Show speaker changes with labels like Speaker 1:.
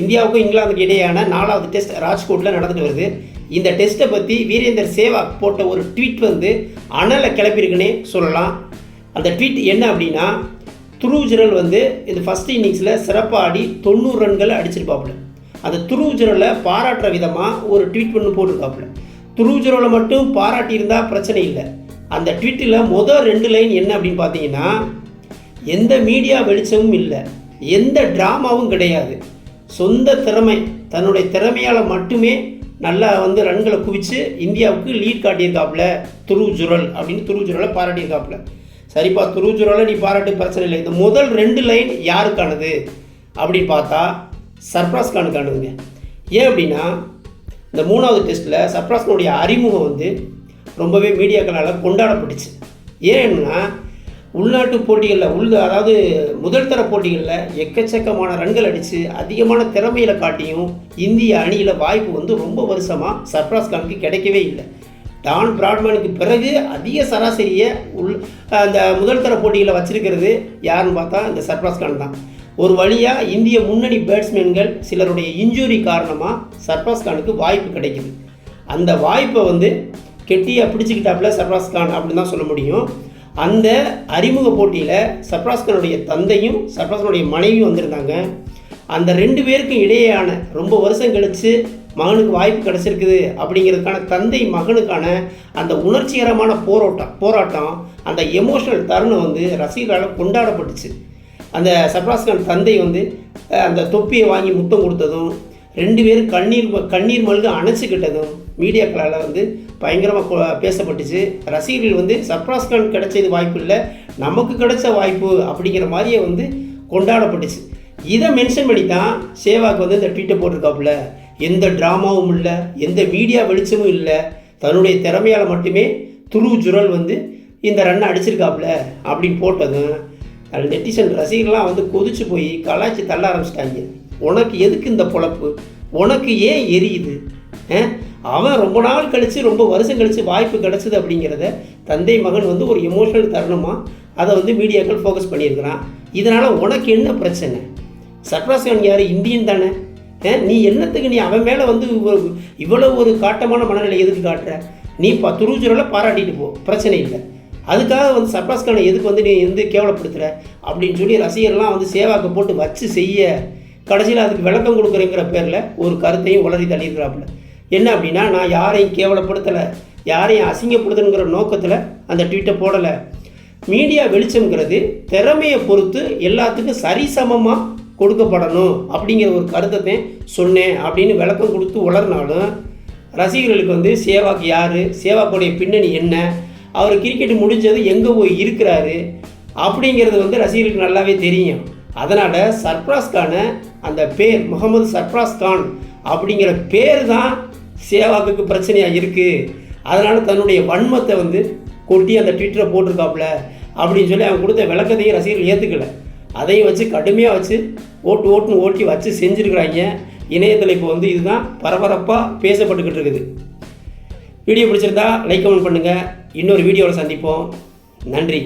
Speaker 1: இந்தியாவுக்கும் இங்கிலாந்துக்கு இடையான நாலாவது டெஸ்ட் ராஜ்கோட்டில் நடந்துட்டு வருது. இந்த டெஸ்ட்டை பற்றி வீரேந்தர் சேவாக் போட்ட ஒரு ட்வீட் வந்து அனலை கிளப்பியிருக்குன்னே சொல்லலாம். அந்த ட்வீட் என்ன அப்படின்னா துருஜரல் வந்து இந்த ஃபஸ்ட் இன்னிங்ஸில் சிறப்பாக ஆடி தொண்ணூறு ரன்கள் அடிச்சிருப்பாப்புல. அந்த துருஜரலை பாராட்டுற விதமாக ஒரு ட்வீட் பண்ணி போட்டிருக்காப்புல. துருஜரலை மட்டும் பாராட்டியிருந்தால் பிரச்சனை இல்லை. அந்த ட்வீட்டில் மொதல் ரெண்டு லைன் என்ன அப்படின்னு பார்த்தீங்கன்னா எந்த மீடியா வெளிச்சமும் இல்லை. எந்த ட்ராமாவும் கிடையாது. சொந்த திறமை தன்னுடைய திறமையால் மட்டுமே நல்லா வந்து ரன்களை குவித்து இந்தியாவுக்கு லீட் காட்டியிருக்காப்புல துருஜுரல் அப்படின்னு துருஜுரலை பாராட்டியிருக்காப்புல. சரிப்பா துருஜுரலை நீ பாராட்டு பிரச்சனை இல்லை. இந்த முதல் ரெண்டு லைன் யாருக்கானது? அப்படின்னு பார்த்தா சர்ப்ராஸ் கானுக்கானதுங்க. ஏன் அப்படின்னா இந்த மூணாவது டெஸ்ட்டில் சர்ப்ராஸ்கனுடைய அறிமுகம் வந்து ரொம்பவே மீடியாக்களால் கொண்டாடப்பட்டுச்சு. ஏன்னா உள்நாட்டு போட்டிகளில் உள் அதாவது முதல் தர போட்டிகளில் எக்கச்சக்கமான ரன்கள் அடித்து அதிகமான திறமையில காட்டியும் இந்திய அணியில் வாய்ப்பு வந்து ரொம்ப வருஷமாக சர்ப்ராஸ் கானுக்கு கிடைக்கவே இல்லை. டான் பிராட்மேனுக்கு பிறகு அதிக சராசரியை உள் அந்த முதல் தர போட்டிகளை வச்சிருக்கிறது யாருன்னு பார்த்தா இந்த சர்ப்ராஸ் கான் தான். ஒரு வழியாக இந்திய முன்னணி பேட்ஸ்மேன்கள் சிலருடைய இன்ஜுரி காரணமாக சர்ப்ராஸ் கானுக்கு வாய்ப்பு கிடைக்குது. அந்த வாய்ப்பை வந்து கெட்டியாக பிடிச்சிக்கிட்டாப்புல சர்ப்ராஸ் கான் அப்படின்னு தான் சொல்ல முடியும். அந்த அறிமுக போட்டியில் சர்பராஸ்கனுடைய தந்தையும் சர்பராஸ்கனுடைய மனைவியும் வந்திருந்தாங்க. அந்த ரெண்டு பேருக்கும் இடையேயான ரொம்ப வருஷம் கழித்து மகனுக்கு வாய்ப்பு கிடச்சிருக்குது அப்படிங்கிறதுக்கான தந்தை மகனுக்கான அந்த உணர்ச்சிகரமான போராட்டம் போராட்டம் அந்த எமோஷனல் தருணம் வந்து ரசிகர்களால் கொண்டாடப்பட்டுச்சு. அந்த சர்பராஸ்கான் தந்தை வந்து அந்த தொப்பியை வாங்கி முத்தம் கொடுத்ததும் ரெண்டு பேரும் கண்ணீர் கண்ணீர் மல்க அணைச்சிக்கிட்டதும் மீடியாக்களால் வந்து பயங்கரமாக பேசப்பட்டுச்சு. ரசிகர்கள் வந்து சர்ப்ராஸ் கான் கிடைச்சது வாய்ப்பு இல்லை. நமக்கு கிடைச்ச வாய்ப்பு அப்படிங்கிற மாதிரியே வந்து கொண்டாடப்பட்டுச்சு. இதை மென்ஷன் பண்ணி தான் சேவாக்கு வந்து இந்த ட்வீட்டை போட்டிருக்காப்புல. எந்த ட்ராமாவும் இல்லை எந்த மீடியா வெளிச்சமும் இல்லை. தன்னுடைய திறமையால் மட்டுமே துரு ஜுரல் வந்து இந்த ரன்னை அடிச்சிருக்காப்புல அப்படின்னு போட்டதும் நெட்டிசன் ரசிகர்லாம் வந்து கொதிச்சு போய் கலாய்ச்சி தள்ள ஆரம்பிச்சிட்டாங்க. உனக்கு எதுக்கு இந்த பொழப்பு? உனக்கு ஏன் எரியுது? அவன் ரொம்ப நாள் கழித்து ரொம்ப வருஷம் கழித்து வாய்ப்பு கிடச்சிது அப்படிங்கிறத தந்தை மகன் வந்து ஒரு எமோஷனல் தருணமாக அதை வந்து மீடியாக்கள் ஃபோக்கஸ் பண்ணியிருக்கிறான். இதனால் உனக்கு என்ன பிரச்சனை? சர்ப்ராஸ் கான் யார்? இந்தியன் தானே. நீ என்னத்துக்கு நீ அவன் மேலே வந்து இவ்வளோ ஒரு காட்டமான மனநிலை எதுக்கு காட்டுற? நீ ப துருஜுரில் பாராட்டிட்டு போ. பிரச்சனை இல்லை. அதுக்காக வந்து சர்ப்ராஸ் கானை எதுக்கு வந்து நீ வந்து கேவலப்படுத்துகிற அப்படின்னு சொல்லி ரசிகர்லாம் வந்து சேவாக்கை போட்டு வச்சு செய்ய கடைசியில் அதுக்கு விளக்கம் கொடுக்குறேங்கிற பேரில் ஒரு கருத்தையும் உளறி தள்ளியிருக்கிறாப்புல. என்ன அப்படின்னா நான் யாரையும் கேவலப்படுத்தலை யாரையும் அசிங்கப்படுத்தணுங்கிற நோக்கத்தில் அந்த ட்வீட்டை போடலை. மீடியா வெளிச்சம்ங்கிறது திறமையை பொறுத்து எல்லாத்துக்கும் சரிசமமாக கொடுக்கப்படணும் அப்படிங்கிற ஒரு கருத்தை சொன்னேன் அப்படின்னு விளக்கம் கொடுத்து உளர்னாலும் ரசிகர்களுக்கு வந்து சேவாக்கு யார் சேவாக்குடைய பின்னணி என்ன அவர் கிரிக்கெட் முடிஞ்சது எங்கே போய் இருக்கிறாரு அப்படிங்கிறது வந்து ரசிகர்களுக்கு நல்லாவே தெரியும். அதனால் சர்ப்ராஸ்க்கான அந்த பேர் முகமது சர்ப்ராஸ் கான் அப்படிங்கிற பேர் தான் சேவாக்குக்கு பிரச்சனையாக இருக்குது அதனால் தன்னுடைய வன்மத்தை வந்து கொட்டி அந்த ட்விட்டரை போட்டிருக்காப்புல அப்படின்னு சொல்லி அவன் கொடுத்த விளக்கத்தையும் ரசிகர்கள் ஏற்றுக்கல அதையும் வச்சு கடுமையாக வச்சு ஓட்டு ஓட்டுன்னு ஓட்டி வச்சு செஞ்சுருக்குறாங்க. இணையத்தில் இப்போ வந்து இதுதான் பரபரப்பாக பேசப்பட்டுக்கிட்டு இருக்குது. வீடியோ பிடிச்சிருந்தா லைக் கமெண்ட் பண்ணுங்கள் இன்னொரு வீடியோவில் சந்திப்போம். நன்றி.